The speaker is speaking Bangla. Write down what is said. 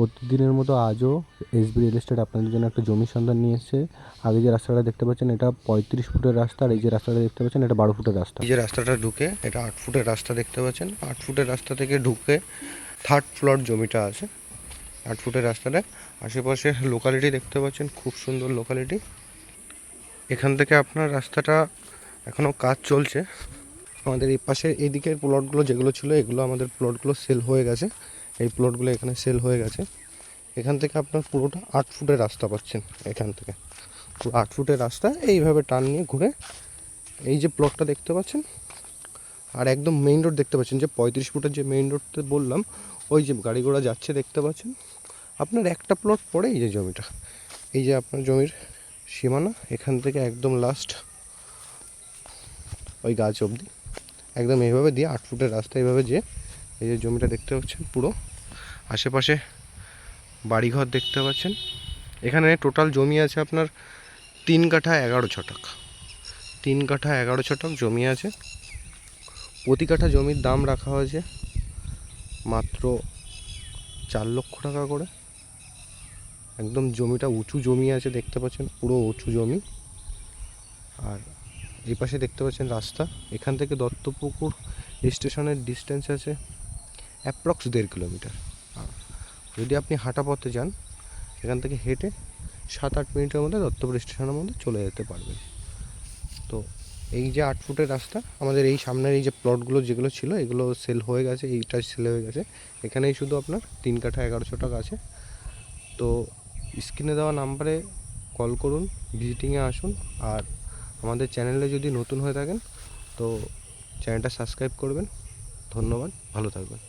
প্রতিদিনের মতো আজও এসবি রিয়েল এস্টেট আপনাদের জন্য একটা জমির সন্ধান নিয়ে এসেছে। আগে যে রাস্তাটা দেখতে পাচ্ছেন এটা পঁয়ত্রিশ ফুটের রাস্তা আর এই যে রাস্তাটা দেখতে পাচ্ছেন এটা বারো ফুটের রাস্তা। এই যে রাস্তাটা ঢুকে এটা আট ফুটের রাস্তা দেখতে পাচ্ছেন। আট ফুটের রাস্তা থেকে ঢুকে থার্ড ফ্লোর জমিটা আছে। আট ফুটের রাস্তাটা। আশেপাশে লোকালিটি দেখতে পাচ্ছেন, খুব সুন্দর লোকালিটি এখান থেকে আপনার রাস্তাটা এখনও কাজ চলছে। আমাদের এই পাশে, এই দিকের প্লটগুলো যেগুলো ছিল, এগুলো আমাদের প্লটগুলো সেল হয়ে গেছে। এই প্লটগুলো এখানে সেল হয়ে গেছে। এখান থেকে আপনার পুরোটা আট ফুটের রাস্তা পাচ্ছেন এখান থেকে। পুরো আট ফুটের রাস্তা এইভাবে টান নিয়ে ঘুরে এই যে প্লটটা দেখতে পাচ্ছেন, আর একদম মেইন রোড দেখতে পাচ্ছেন, যে পঁয়ত্রিশ ফুটের যে মেইন রোডতে বললাম, ওই যে গাড়ি ঘোড়া যাচ্ছে দেখতে পাচ্ছেন। আপনার একটা প্লট পরে এই যে জমিটা, এই যে আপনার জমির সীমানা, এখান থেকে একদম লাস্ট ওই গাছ অবধি। একদম এইভাবে দিয়ে আট ফুটের রাস্তা এইভাবে যে এই যে জমিটা দেখতে পাচ্ছেন পুরো। আশেপাশে বাড়িঘর দেখতে পাচ্ছেন। এখানে টোটাল জমি আছে আপনার তিন কাঠা এগারো ছটাক। তিন কাঠা এগারো ছটাক জমি আছে। প্রতি কাঠা জমির দাম রাখা হয়েছে মাত্র চার লক্ষ টাকা করে। একদম জমিটা উঁচু জমি আছে দেখতে পাচ্ছেন, পুরো উঁচু জমি। আর এই পাশে দেখতে পাচ্ছেন রাস্তা। এখান থেকে দত্তপুকুর স্টেশনের ডিস্টেন্স আছে অ্যাপ্রক্স দেড় কিলোমিটার। যদি আপনি হাঁটা পথে যান এখান থেকে হেঁটে সাত আট মিনিটের মধ্যে দত্তপুর স্টেশনের মধ্যে চলে যেতে পারবেন। তো এই যে আট ফুটের রাস্তা, আমাদের এই সামনের এই যে প্লটগুলো যেগুলো ছিল, এগুলো সেল হয়ে গেছে, এইটা সেল হয়ে গেছে। এখানেই শুধু আপনার তিন কাঠা এগারোশো টাকা আছে। তো স্ক্রিনে দেওয়া নাম্বারে কল করুন, ভিজিটিংয়ে আসুন, আর আমাদের চ্যানেলে যদি নতুন হয়ে থাকেন, তো চ্যানেলটা সাবস্ক্রাইব করবেন। ধন্যবাদ, ভালো থাকবেন।